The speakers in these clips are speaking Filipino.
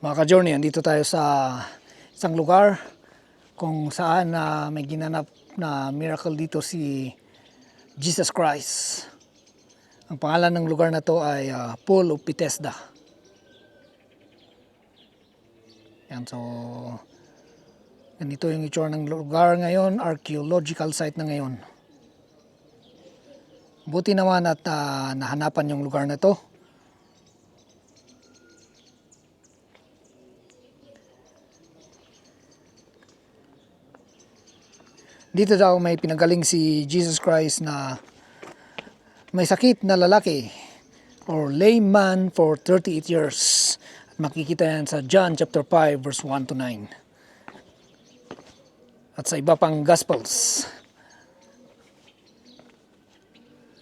Mga ka-journey, andito tayo sa isang lugar kung saan na may ginanap na miracle dito si Jesus Christ. Ang pangalan ng lugar na to ay ah, Pool of Bethesda. Yan, so ganito yung itsura ng lugar ngayon, archaeological site na ngayon. Buti naman at ah, nahanapan yung lugar na to. Dito daw may pinagaling si Jesus Christ na may sakit na lalaki or layman for 38 years. At makikita yan sa John chapter 5 verse 1 to 9. At sa iba pang gospels.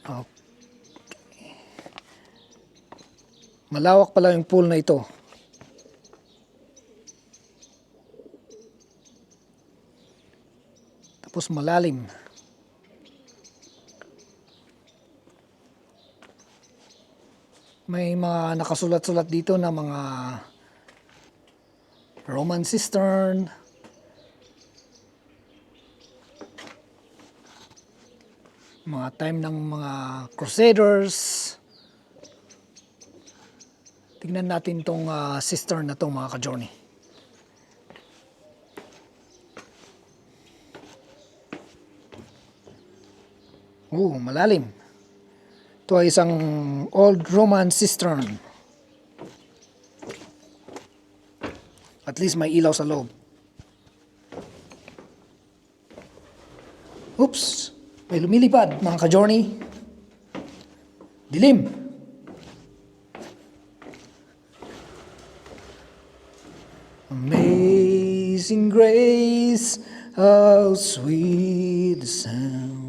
Okay. Malawak pala yung pool na ito. Tapos malalim. May mga nakasulat-sulat dito na mga Roman cistern, mga time ng mga crusaders. Tignan natin tong ah, cistern na to mga ka-journey. Oo, malalim. Ito ay isang old Roman cistern. At least may ilaw sa loob. Oops! May lumilipad, mga ka-journey. Dilim. Amazing grace, how sweet the sound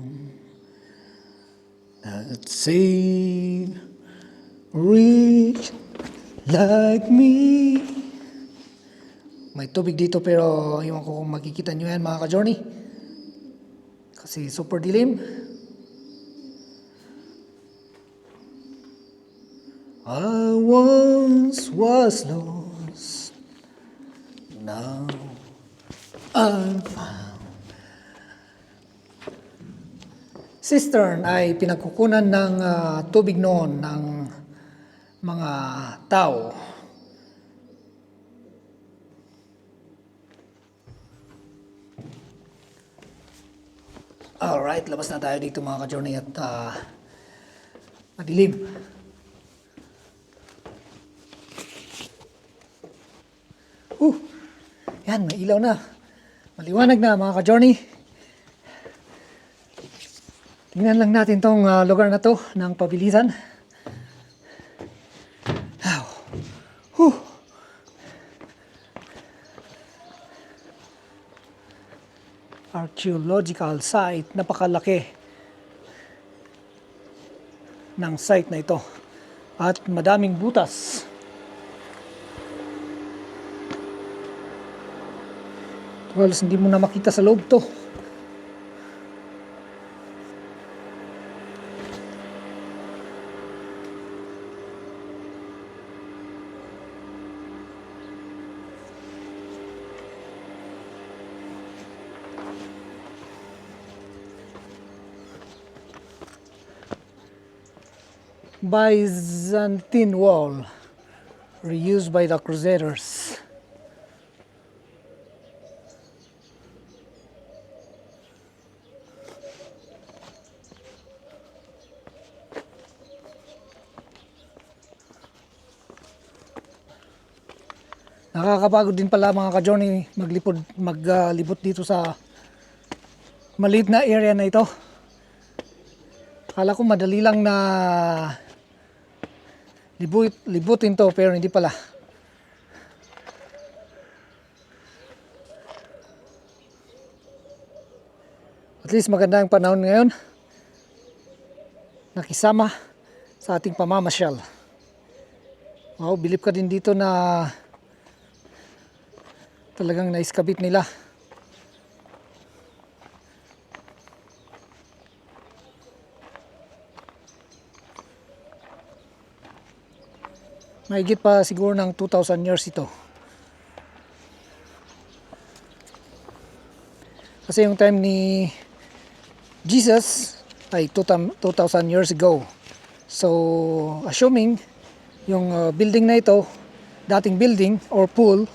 that saved rich like me. May tubig dito pero iwan ko kung makikita nyo yan mga ka-journey. Kasi super dilim. I once was lost, Cistern ay pinagkukunan ng ah, tubig noon ng mga tao. Alright, labas na tayo dito mga ka-journey at ah, madilim. Uh, yan, may ilaw na. Maliwanag na mga ka-journey. Tingnan lang natin tong ah, lugar na to ng pabilisan. Huh. Archaeological site, napakalaki ng site na ito. At madaming butas. Halos hindi mo na makita sa loob to. Byzantine wall reused by the Crusaders. Nakakapagod din pala mga ka-journey maglipod, maglibot dito sa maliit na area na ito. Akala ko madali lang na libut, libutin to pero hindi pala. At least maganda ang panahon ngayon. Nakisama sa ating pamamasyal. Wow, bilip ka din dito na talagang naiskabit nila. Mahigit pa siguro ng 2,000 years ito. Kasi yung time ni Jesus ay 2,000 years ago. So, assuming yung uh, building na ito, dating building or pool,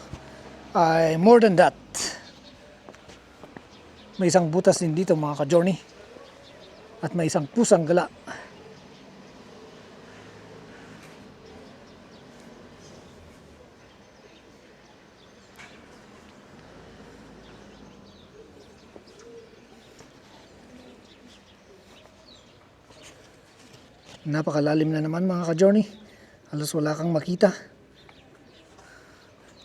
ay more than that. May isang butas din dito mga ka-journey. At may isang pusang gala. Napakalalim na naman mga ka-journey. Halos wala kang makita.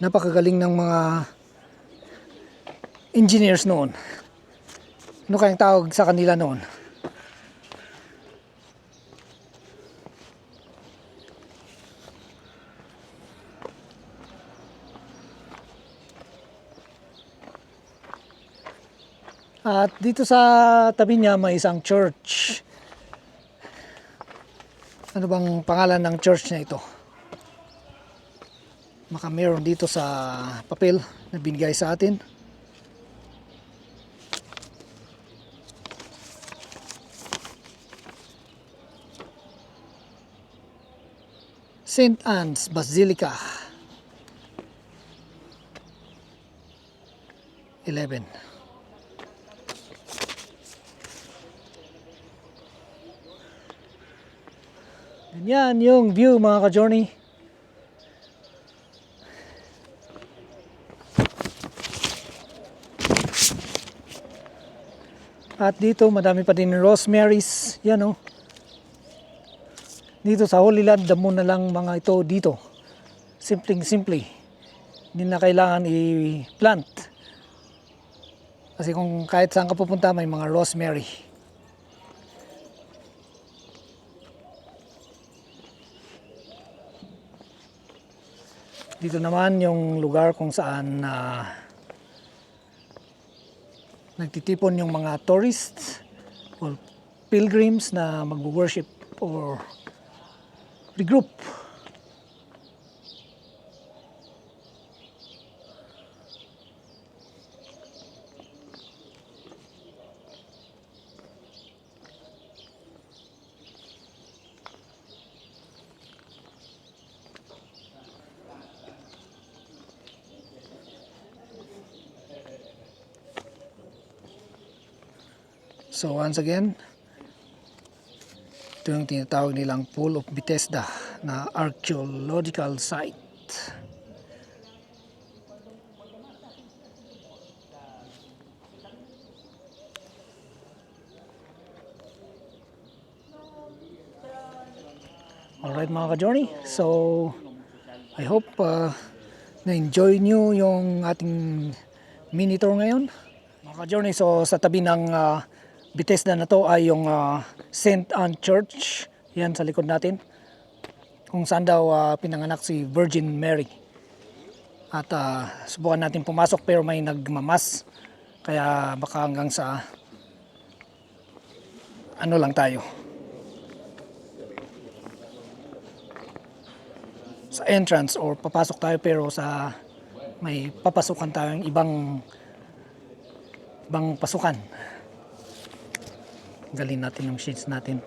Napakagaling ng mga engineers noon. Ano kayang tawag sa kanila noon? At dito sa tabi niya may isang church. Ano bang pangalan ng church na ito? Maka meron dito sa papel na binigay sa atin. St. Anne's Basilica. 11. Ganyan yung view mga ka-journey. At dito madami pa din rosemaries. Yan oh. Dito sa Holy Land, damo na lang mga ito dito. Simpleng simple. Hindi na kailangan i-plant. Kasi kung kahit saan ka pupunta may mga rosemary. Dito naman yung lugar kung saan na nagtitipon yung mga tourists or pilgrims na mag-worship or regroup. So once again, ito yung tinatawag nilang Pool of Bethesda na archaeological site. Alright mga ka-journey, so I hope uh, na-enjoy nyo yung ating mini tour ngayon. Mga ka-journey, so sa tabi ng uh, Bethesda na to ay yung uh, St. Anne Church. Yan sa likod natin. Kung saan daw uh, pinanganak si Virgin Mary. At uh, subukan natin pumasok pero may nagmamas. Kaya baka hanggang sa ano lang tayo. Sa entrance or papasok tayo pero sa may papasukan tayong ibang ibang pasukan galin natin yung sheets natin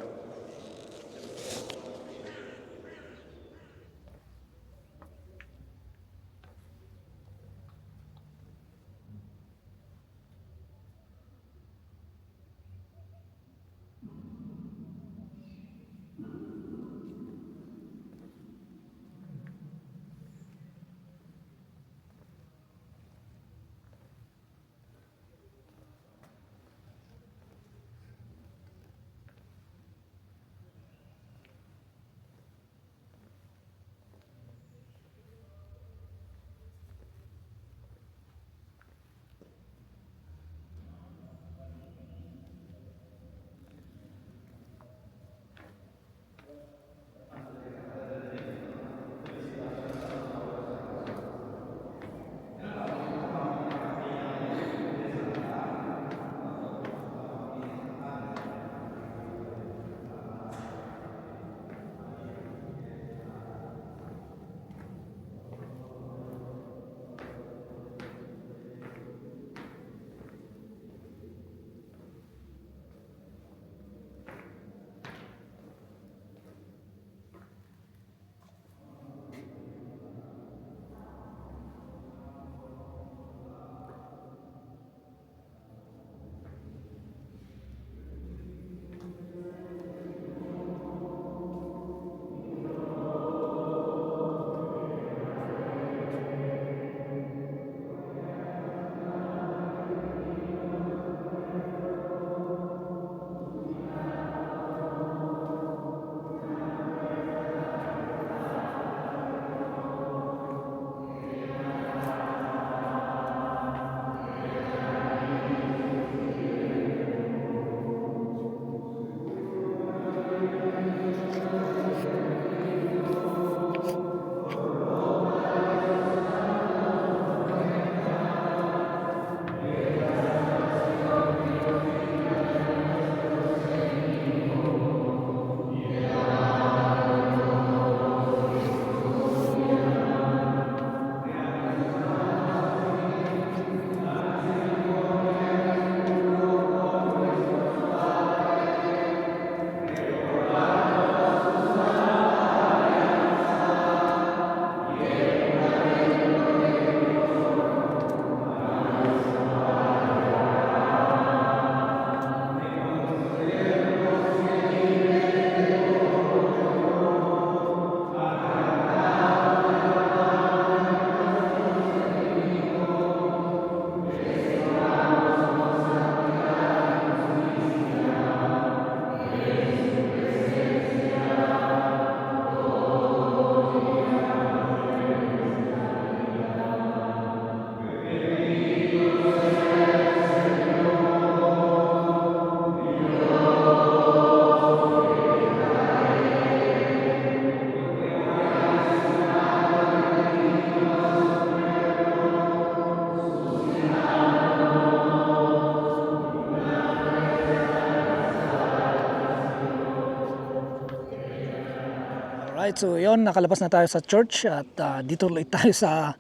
so yun, nakalabas na tayo sa church at ah, dito ulit tayo sa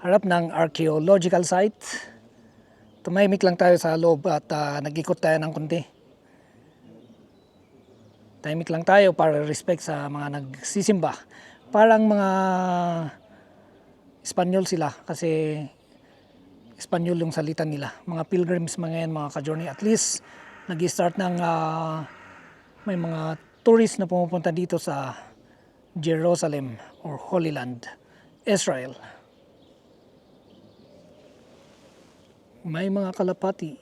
harap ng archaeological site. Tumahimik lang tayo sa loob at ah, nag-ikot tayo ng konti. Tahimik lang tayo para respect sa mga nagsisimba. Parang mga Espanyol sila kasi Espanyol yung salita nila. Mga pilgrims mga yan, mga ka-journey. At least nag-start ng ah, may mga tourist na pumupunta dito sa Jerusalem or Holy Land, Israel. May mga kalapati.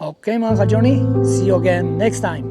Okay mga ka-journey, see you again next time.